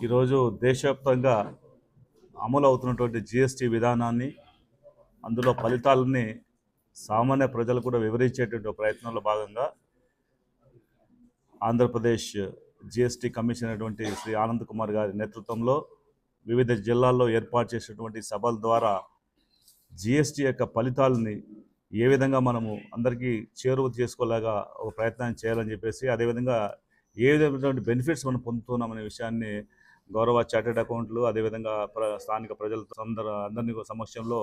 ఈరోజు దేశవ్యాప్తంగా అమలు అవుతున్నటువంటి జిఎస్టీ విధానాన్ని అందులో ఫలితాలని సామాన్య ప్రజలు కూడా వివరించేటువంటి ప్రయత్నంలో భాగంగా ఆంధ్రప్రదేశ్ జిఎస్టీ కమిషన్ అయినటువంటి శ్రీ ఆనంద్ కుమార్ గారి నేతృత్వంలో వివిధ జిల్లాల్లో ఏర్పాటు చేసినటువంటి సభల ద్వారా జిఎస్టీ యొక్క ఫలితాలని ఏ విధంగా మనము అందరికీ చేరువ చేసుకోలేగా ఒక ప్రయత్నం చేయాలని చెప్పేసి అదేవిధంగా ఏ విధమైనటువంటి బెనిఫిట్స్ మనం పొందుతున్నామనే విషయాన్ని గౌరవ చార్టెడ్ అకౌంట్లు అదేవిధంగా ప్ర స్థానిక ప్రజలతో అందరు అందరినీ సమక్షంలో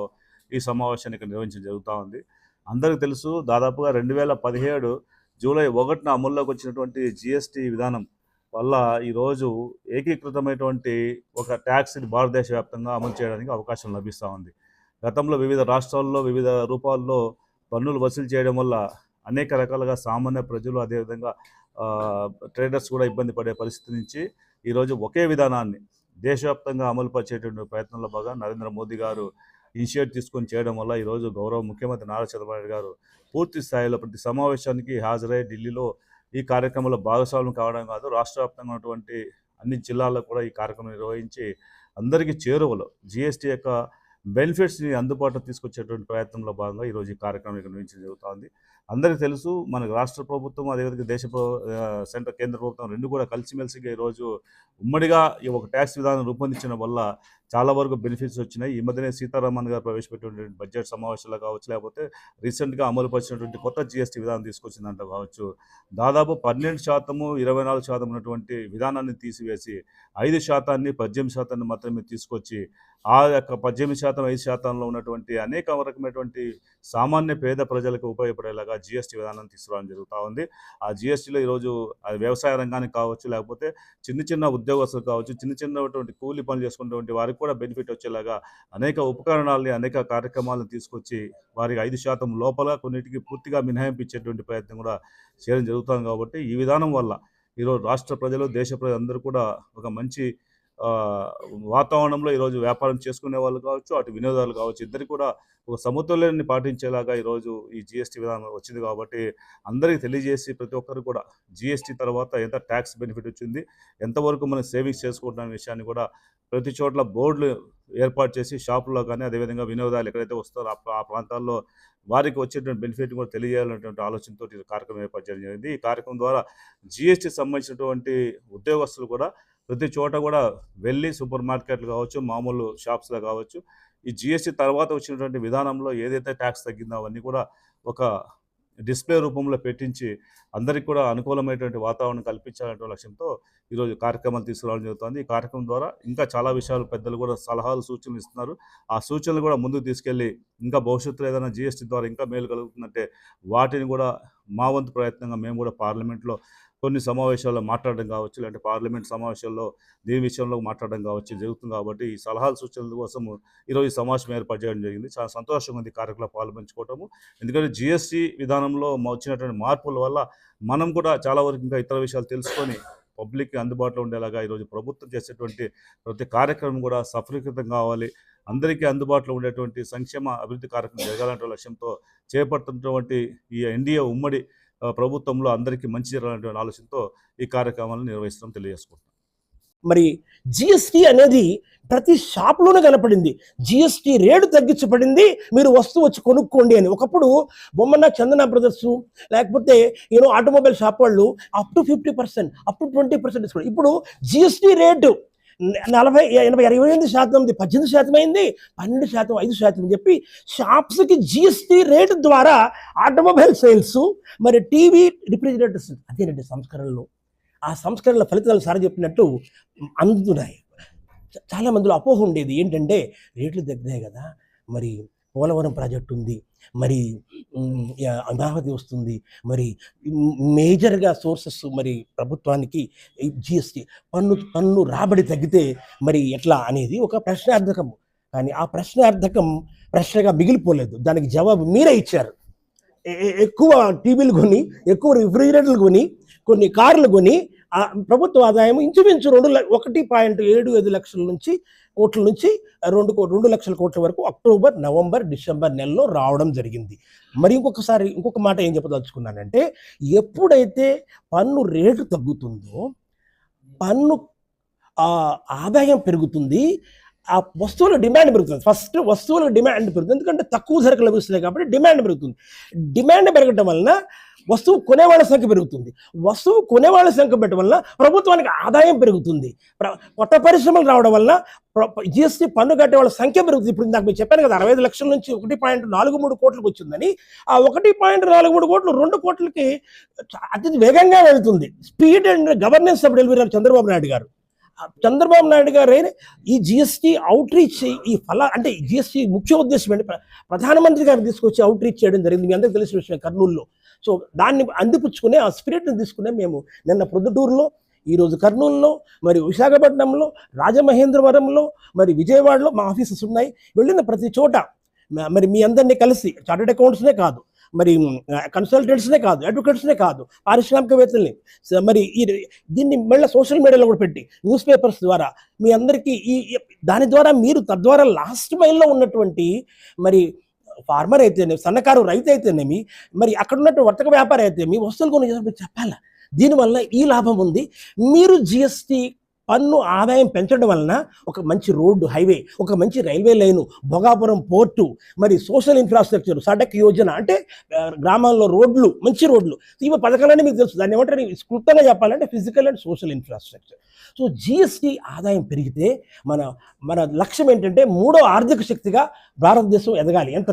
ఈ సమావేశాన్ని ఇక్కడ నిర్వహించడం జరుగుతూ ఉంది. అందరికీ తెలుసు దాదాపుగా రెండు వేల పదిహేడు జూలై ఒకటిన అమల్లోకి వచ్చినటువంటి జిఎస్టీ విధానం వల్ల ఈరోజు ఏకీకృతమైనటువంటి ఒక ట్యాక్స్ని భారతదేశ వ్యాప్తంగా అమలు చేయడానికి అవకాశం లభిస్తూ ఉంది. గతంలో వివిధ రాష్ట్రాల్లో వివిధ రూపాల్లో పన్నులు వసూలు చేయడం వల్ల అనేక రకాలుగా సామాన్య ప్రజలు అదేవిధంగా ట్రేడర్స్ కూడా ఇబ్బంది పడే పరిస్థితి నుంచి ఈరోజు ఒకే విధానాన్ని దేశవ్యాప్తంగా అమలుపరిచేటువంటి ప్రయత్నంలో భాగంగా నరేంద్ర మోదీ గారు ఇనిషియేట్ తీసుకొని చేయడం వల్ల ఈరోజు గౌరవ ముఖ్యమంత్రి నారా చంద్రబాబు గారు పూర్తి స్థాయిలో ప్రతి సమావేశానికి హాజరై ఢిల్లీలో ఈ కార్యక్రమంలో భాగస్వామ్యం కావడం కాదు రాష్ట్ర వ్యాప్తంగా ఉన్నటువంటి అన్ని జిల్లాల్లో కూడా ఈ కార్యక్రమం నిర్వహించి అందరికీ చేరువలో జిఎస్టీ యొక్క బెనిఫిట్స్ని అందుబాటులో తీసుకొచ్చేటువంటి ప్రయత్నంలో భాగంగా ఈరోజు ఈ కార్యక్రమం ఇక్కడ నిర్వహించడం జరుగుతోంది అందరికీ తెలుసు మనకు రాష్ట్ర ప్రభుత్వం అదేవిధంగా దేశ ప్ర- సెంట్రల్ కేంద్ర ప్రభుత్వం రెండు కూడా కలిసిమెలిసిగా ఈరోజు ఉమ్మడిగా ఈ ఒక ట్యాక్స్ విధానం రూపొందించడం వల్ల చాలా వరకు బెనిఫిట్స్ వచ్చినాయి. ఈ మధ్యనే సీతారామన్ గారు ప్రవేశపెట్టినటువంటి బడ్జెట్ సమావేశాలు కావచ్చు లేకపోతే రీసెంట్గా అమలుపరిచినటువంటి కొత్త జిఎస్టీ విధానం తీసుకొచ్చిందంట కావచ్చు. దాదాపు పన్నెండు శాతము ఇరవై నాలుగు శాతం ఉన్నటువంటి విధానాన్ని తీసివేసి ఐదు శాతాన్ని పద్దెనిమిది శాతాన్ని మాత్రమే తీసుకొచ్చి ఆ యొక్క పద్దెనిమిది శాతం ఐదు శాతంలో ఉన్నటువంటి అనేక రకమైనటువంటి సామాన్య పేద ప్రజలకు ఉపయోగపడేలాగా జిఎస్టీ విధానం తీసుకురావడం జరుగుతూ ఉంది. ఆ జిఎస్టీలో ఈరోజు అది వ్యవసాయ రంగానికి కావచ్చు లేకపోతే చిన్న చిన్న ఉద్యోగస్తులు కావచ్చు చిన్న చిన్నటువంటి కూలి పనులు చేసుకున్నటువంటి వారికి కూడా బెనిఫిట్ వచ్చేలాగా అనేక ఉపకరణాలని అనేక కార్యక్రమాలను తీసుకొచ్చి వారికి ఐదు శాతం లోపల కొన్నిటికి పూర్తిగా మినహాయింపు ఇచ్చేటువంటి ప్రయత్నం కూడా చేయడం జరుగుతుంది కాబట్టి ఈ విధానం వల్ల ఈరోజు రాష్ట్ర ప్రజలు దేశ ప్రజలందరూ కూడా ఒక మంచి వాతావరణంలో ఈరోజు వ్యాపారం చేసుకునే వాళ్ళు కావచ్చు అటు వినోదాలు కావచ్చు ఇద్దరు కూడా ఒక సమతుల్యాన్ని పాటించేలాగా ఈరోజు ఈ జిఎస్టీ విధానం వచ్చింది కాబట్టి అందరికీ తెలియజేసి ప్రతి ఒక్కరు కూడా జిఎస్టీ తర్వాత ఎంత ట్యాక్స్ బెనిఫిట్ వచ్చింది ఎంతవరకు మనం సేవింగ్స్ చేసుకుంటున్న విషయాన్ని కూడా ప్రతి చోట్ల బోర్డులు ఏర్పాటు చేసి షాపుల్లో కానీ అదేవిధంగా వినోదాలు ఎక్కడైతే వస్తారో ఆ ఆ ప్రాంతాల్లో వారికి వచ్చేటువంటి బెనిఫిట్ కూడా తెలియజేయాలనేటువంటి ఆలోచనతో ఈ కార్యక్రమం ఏర్పాటు చేయడం జరిగింది. ఈ కార్యక్రమం ద్వారా జిఎస్టీ సంబంధించినటువంటి ఉద్యోగస్తులు కూడా ప్రతి చోట కూడా వెళ్ళి సూపర్ మార్కెట్లు కావచ్చు మామూలు షాప్స్లో కావచ్చు ఈ జిఎస్టీ తర్వాత వచ్చినటువంటి విధానంలో ఏదైతే ట్యాక్స్ తగ్గిందో అవన్నీ కూడా ఒక డిస్ప్లే రూపంలో పెట్టించి అందరికీ కూడా అనుకూలమైనటువంటి వాతావరణం కల్పించాలనే లక్ష్యంతో ఈరోజు కార్యక్రమాలు తీసుకురావడం జరుగుతుంది. ఈ కార్యక్రమం ద్వారా ఇంకా చాలా విషయాలు పెద్దలు కూడా సలహాలు సూచనలు ఇస్తున్నారు. ఆ సూచనలు కూడా ముందుకు తీసుకెళ్ళి ఇంకా భవిష్యత్తులో ఏదైనా జిఎస్టీ ద్వారా ఇంకా మేలు కలుగుతుందంటే వాటిని కూడా మా వంతు ప్రయత్నంగా మేము కూడా పార్లమెంట్లో కొన్ని సమావేశాల్లో మాట్లాడడం కావచ్చు లేదంటే పార్లమెంట్ సమావేశాల్లో దీని విషయంలో మాట్లాడడం కావచ్చు జరుగుతుంది కాబట్టి ఈ సలహాలు సూచనల కోసం ఈరోజు సమావేశం ఏర్పాటు చేయడం జరిగింది. చాలా సంతోషంగా ఉంది ఈ పాల్పంచుకోవటము. ఎందుకంటే జిఎస్టీ విధానంలో మా వచ్చినటువంటి మార్పుల వల్ల మనం కూడా చాలా వరకు ఇంకా ఇతర విషయాలు తెలుసుకొని పబ్లిక్కి అందుబాటులో ఉండేలాగా ఈరోజు ప్రభుత్వం చేసేటువంటి ప్రతి కార్యక్రమం కూడా సఫలీకృతం కావాలి. అందరికీ అందుబాటులో ఉండేటువంటి సంక్షేమ అభివృద్ధి కార్యక్రమం జరగాలంటే లక్ష్యంతో చేపడుతున్నటువంటి ఈ ఎన్డీఏ ఉమ్మడి ప్రభుత్వంలో అందరికీ మంచి జరగాలనే ఆలోచనతో ఈ కార్యక్రమాలను నిర్వహిస్తాం తెలియజేసుకుంటాం మరి జిఎస్టి అనేది ప్రతి షాప్లోనే కనపడింది. జిఎస్టి రేటు తగ్గించబడింది. మీరు వస్తువు వచ్చి కొనుక్కోండి అని. ఒకప్పుడు బొమ్మన్న చందన బ్రదర్స్ లేకపోతే యూనో ఆటోమొబైల్ షాప్ వాళ్ళు up to fifty percent up to twenty percent discount ఇప్పుడు జిఎస్టి రేటు నలభై ఎనభై ఇరవై ఎనిమిది శాతం ఉంది పద్దెనిమిది శాతం అయింది పన్నెండు శాతం ఐదు శాతం అని చెప్పి షాప్స్కి జిఎస్టి రేటు ద్వారా ఆటోమొబైల్ సేల్స్ మరి టీవీ రిఫ్రిజిరేటర్స్ అదేనండి సంస్కరణలు. ఆ సంస్కరణల ఫలితాలు సార్ చెప్పినట్టు అందుతున్నాయి చాలా మందిలో అపోహ ఉండేది. ఏంటంటే రేట్లు తగ్గినాయి కదా. మరి పోలవరం ప్రాజెక్ట్ ఉంది. మరి అమరావతి వస్తుంది. మరి మేజర్గా సోర్సెస్ మరి ప్రభుత్వానికి జిఎస్టి పన్ను పన్ను రాబడి తగ్గితే మరి ఎట్లా అనేది ఒక ప్రశ్నార్థకం కానీ ఆ ప్రశ్నార్థకం ప్రశ్నగా మిగిలిపోలేదు. దానికి జవాబు మీరే ఇచ్చారు. ఎక్కువ టీవీలు కొని ఎక్కువ రిఫ్రిజిరేటర్లు కొని కొన్ని కార్లు కొని ప్రభుత్వ ఆదాయం ఇంచుమించు రెండు ఒకటి పాయింట్ ఏడు ఐదు లక్షల నుంచి కోట్ల నుంచి రెండు రెండు లక్షల కోట్ల వరకు అక్టోబర్ నవంబర్ డిసెంబర్ నెలలో రావడం జరిగింది. మరి ఇంకొకసారి ఇంకొక మాట ఏం చెప్పదలుచుకున్నానంటే ఎప్పుడైతే పన్ను రేటు తగ్గుతుందో పన్ను ఆదాయం పెరుగుతుంది ఆ వస్తువుల డిమాండ్ పెరుగుతుంది. ఫస్ట్ వస్తువుల డిమాండ్ పెరుగుతుంది. ఎందుకంటే తక్కువ ధరకు లభిస్తున్నాయి కాబట్టి డిమాండ్ పెరుగుతుంది. డిమాండ్ పెరగటం వలన వస్తువు కొనేవాళ్ళ సంఖ్య పెరుగుతుంది. వస్తువు కొనేవాళ్ళ సంఖ్య పెట్టడం వలన ప్రభుత్వానికి ఆదాయం పెరుగుతుంది. కొత్త పరిశ్రమలు రావడం వలన జిఎస్టీ పన్ను కట్టే వాళ్ళ సంఖ్య పెరుగుతుంది. ఇప్పుడు నాకు మీరు చెప్పాను కదా అరవై లక్షల నుంచి ఒకటి పాయింట్ నాలుగు మూడు కోట్లకు వచ్చిందని ఆ ఒకటి పాయింట్ నాలుగు మూడు కోట్లు రెండు కోట్లకి అతి వేగంగా వెళ్తుంది. Speed and governance of delivery Chandrababu Naidu గారు. చంద్రబాబు నాయుడు గారే ఈ జిఎస్టీ అవుట్ రీచ్ ఈ ఫల అంటే జిఎస్టీ ముఖ్య ఉద్దేశం ఏంటి? ప్ర- ప్రధానమంత్రి గారు తీసుకొచ్చి అవుట్ రీచ్ చేయడం జరిగింది. మీ అందరికీ తెలిసిన విషయం కర్నూలులో. సో దాన్ని అందిపుచ్చుకునే ఆ స్పిరిట్ని తీసుకునే మేము నిన్న ప్రొద్దుటూరులో ఈరోజు కర్నూలులో మరి విశాఖపట్నంలో రాజమహేంద్రవరంలో మరి విజయవాడలో మా ఆఫీసెస్ ఉన్నాయి. వెళ్ళిన ప్రతి చోట మరి మీ అందరినీ కలిసి చార్టెడ్ అకౌంట్స్నే కాదు మరి కన్సల్టెంట్స్నే కాదు అడ్వకేట్స్నే కాదు పారిశ్రామికవేత్తల్ని. స- మరి ఈ దీన్ని మళ్ళీ సోషల్ మీడియాలో కూడా పెట్టి న్యూస్ పేపర్స్ ద్వారా మీ అందరికీ ఈ దాని ద్వారా మీరు తద్వారా లాస్ట్ మైల్లో ఉన్నటువంటి మరి ఫార్మర్ అయితేనే సన్నకారు రైతు అయితేనేమి మరి అక్కడ ఉన్నటువంటి వర్తక వ్యాపారి అయితేమి వస్తువులు కొన్ని చెప్పాలా? దీనివల్ల ఈ లాభం ఉంది. మీరు జిఎస్టీ పన్ను ఆదాయం పెంచడం వలన ఒక మంచి రోడ్డు హైవే ఒక మంచి రైల్వే లైను భోగాపురం పోర్టు మరి సోషల్ ఇన్ఫ్రాస్ట్రక్చర్ సడక్ యోజన అంటే గ్రామాల్లో రోడ్లు మంచి రోడ్లు ఇవి పథకాలన్నీ మీకు తెలుసు. దాన్ని ఏమంటారు? క్లుప్తంగా చెప్పాలంటే physical and social infrastructure. So GST ఆదాయం పెరిగితే మన మన లక్ష్యం ఏంటంటే మూడో ఆర్థిక శక్తిగా భారతదేశం ఎదగాలి. ఎంత